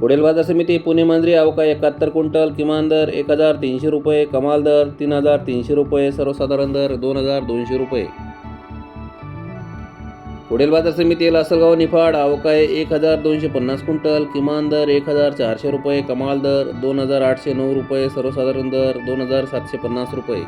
पुढील बाजार समिती पुणे मांजरी अवका एकाहत्तर क्विंटल किमान दर एक हजार तीनशे रुपये कमाल दर तीन हजार तीनशे रुपये सर्वसाधारण दर दोन हजार दोनशे रुपये. पुढील बाजार समिती लासलगाव निफाड अवकाय एक हजार दोनशे पन्नास क्विंटल किमान दर एक हजार चारशे रुपये कमाल दर दोन हजार आठशे नऊ रुपये सर्वसाधारण दर दोन हजार सातशे पन्नास रुपये.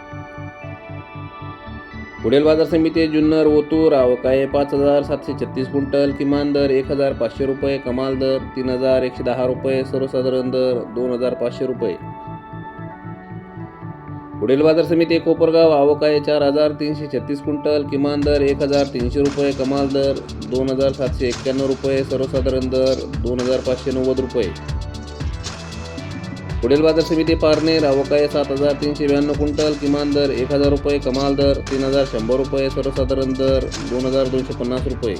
पुढील बाजार समिती जुन्नर ओतूर अवकाय पाच हजार सातशे छत्तीस क्विंटल किमान दर एक हजार पाचशे रुपये कमाल दर तीन हजार एकशे दहा रुपये सर्वसाधारण दर दोन हजार पाचशे रुपये. पुढील बाजार समिती कोपरगाव आवकाय चार हजार तीनशे छत्तीस क्विंटल किमान दर एक हजार तीनशे रुपये कमाल दर दोन हजार सातशे एक्क्याण्णव रुपये सर्वसाधारण दर दोन हजार पाचशे नव्वद रुपये. पुढील बाजार समिती पारनेर अवकाय सात हजार तीनशे ब्याण्णव क्विंटल किमान दर एक हजार रुपये कमाल दर तीन हजार शंभर रुपये सर्वसाधारण दर दोन हजार दोनशे पन्नास रुपये.